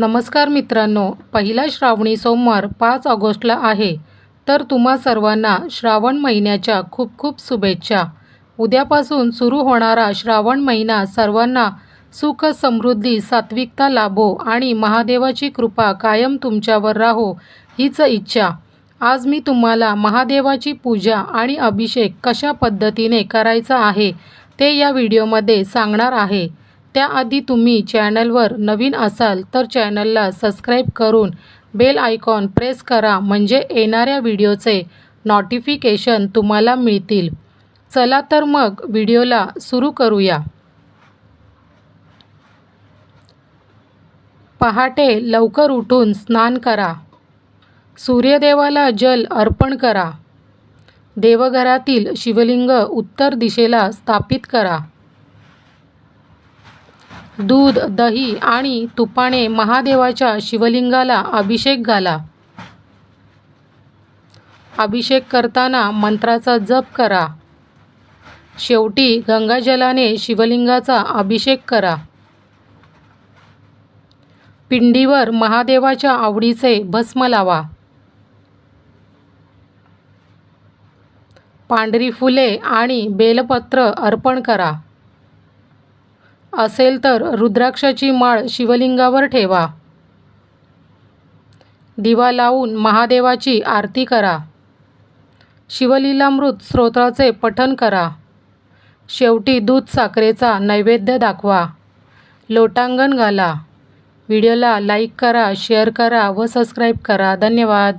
नमस्कार मित्रांनो पहिला श्रावणी सोमवार पाच ऑगस्टला आहे. तर तुम्हा सर्वांना श्रावण महिन्याच्या खूप खूप शुभेच्छा. उद्यापासून सुरू होणारा श्रावण महिना सर्वांना सुख समृद्धी सात्विकता लाभो आणि महादेवाची कृपा कायम तुमच्यावर राहो हीच इच्छा. आज मी तुम्हाला महादेवाची पूजा आणि अभिषेक कशा पद्धतीने करायचा आहे ते या व्हिडिओमध्ये सांगणार आहे. त्याआधी तुम्ही चॅनलवर नवीन असाल तर चॅनलला सबस्क्राईब करून बेल आयकॉन प्रेस करा म्हणजे येणाऱ्या व्हिडिओचे नोटिफिकेशन तुम्हाला मिळतील. चला तर मग व्हिडिओला सुरू करूया. पहाटे लवकर उठून स्नान करा. सूर्यदेवाला जल अर्पण करा. देवघरातील शिवलिंग उत्तर दिशेला स्थापित करा. दूध दही आणि तुपाने महादेवाच्या शिवलिंगाला अभिषेक घाला. अभिषेक करताना मंत्राचा जप करा. शेवटी गंगाजलाने शिवलिंगाचा अभिषेक करा. पिंडीवर महादेवाच्या आवडीचे भस्म लावा. पांढरी फुले आणि बेलपत्र अर्पण करा. असेल तर रुद्राक्षाची माळ शिवलिंगावर ठेवा. दिवा लावून महादेवाची आरती करा. शिवलीलामृत स्तोत्राचे पठन करा. शेवटी दूध साखरेचा नैवेद्य दाखवा. लोटांगण घाला. व्हिडिओला लाईक करा शेअर करा व सबस्क्राईब करा. धन्यवाद.